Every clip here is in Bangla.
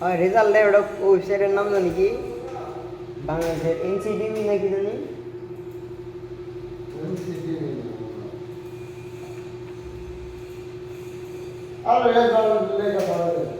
হয় রেজাল্ট দেয় ওটা ওয়েবসাইটের নাম জানি কি? বাংলাদেশের এনসিডিবি নাকি জানি? আর রেজাল্ট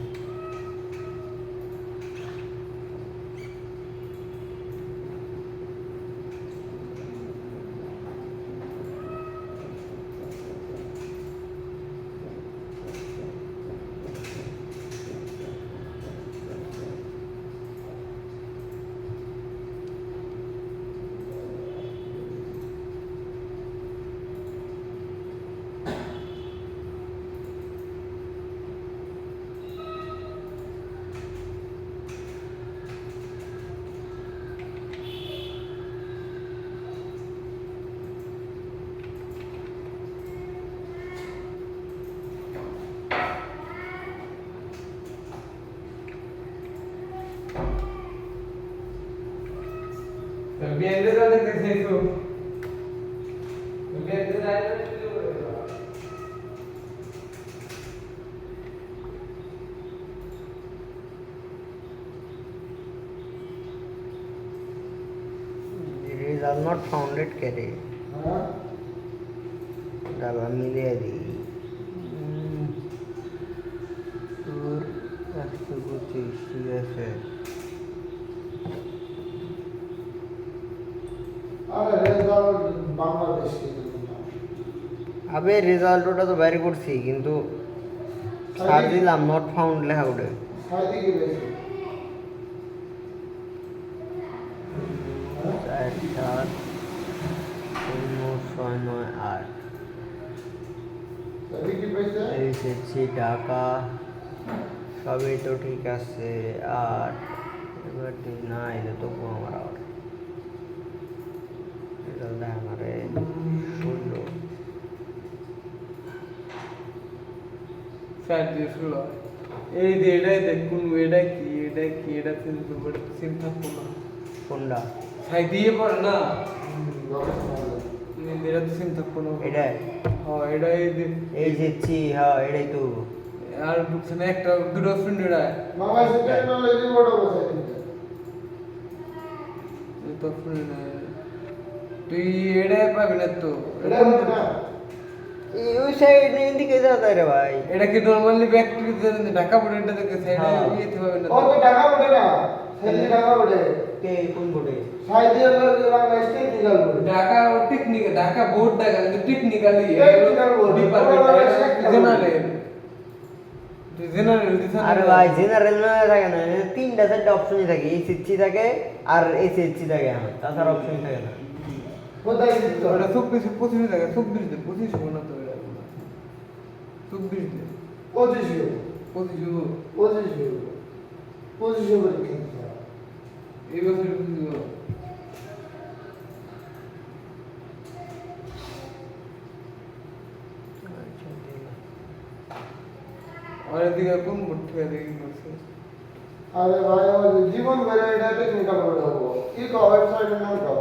লেখা পড়া বিয়েতে তো দেখতেছি তো বিয়েতে যাই না রেজাল্ট নট ফাউন্ডেড কে রে হ্যাঁ দাদা মিলিয়ে দিই উম, তোর একশো পঁচিশ ঠিক আছে আরে রেজাল্ট বাংলাদেশ আবে রেজাল্ট ওটা তো বাইরে করছি কিন্তু সার দিলাম নট ফাউন্ড লেখা ওটা চার শূন্য ছয় নয় আট। এসেছি ঢাকা। সবই তো ঠিক আছে আর এবার ঠিক না এটা তো আমার আর দেখ আমারে ষোলো স্যার দিয়ে এই যে এটাই দেখুন এটা কি এটা কি এটা চিন্তা চিন্তা করো কোনটা? সাই দিয়ে পড়ে না? এটা তো চিন্তা করো এটা হ্যাঁ এটা এই যে এই যে চি হ্যাঁ এটাই তো। আর ঢুকছে না একটা দুটো ফ্রেন্ড এটা বাংলাদেশ টেকনোলজি বোর্ড অবস্থা তো ফ্রেন্ড তুই এটাই পাবি না তো ওই সাইড দিকে যাতা রে ভাই এটা কি নরমালি ব্যাকটেরিয়া ঢাকা পড়ে এটা দেখে সাইডে। ইয়েতে পাবে না ও তো টাকা ওঠে না সাইডে টাকা ওঠে কে কোন বোর্ডে সাইডে বাংলাদেশ টেকনিক্যাল বোর্ড ঢাকা ও ঢাকা বোর্ড ঢাকা কিন্তু টেকনিক্যালি ডিপার্টমেন্ট জেনারেল জেনারেল আরে ভাই জেনারেল না থাকে না তিনটা চারটা অপশনই থাকে এইচএসসি থাকে আর এসএসসি থাকে আমার তাছাড়া অপশনই থাকে না কোথায় চব্বিশ পঁচিশ টাকা চব্বিশ দিন পঁচিশ না তো এটা চব্বিশ দিন। পঁচিশশো পঁচিশ পঁচিশশো পঁচিশশো পরীক্ষা এই বছর পঁচিশ আর এদিকে কোন বোর্ড থেকে দেখি করছে আরে ভাই জীবন বেড়ে এটা টেকনিক্যাল বোর্ড হব কি কো ওয়েবসাইটের নাম কো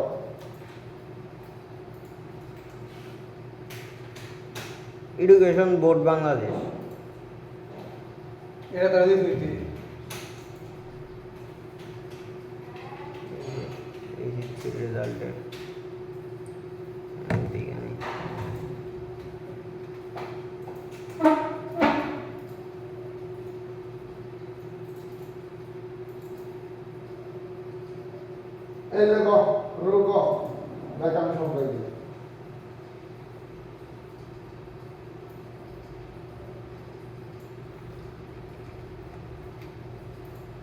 এডুকেশন বোর্ড বাংলাদেশ এটা তারা এইচএসসি রেজাল্টের এই দেখো রুকো দেখানো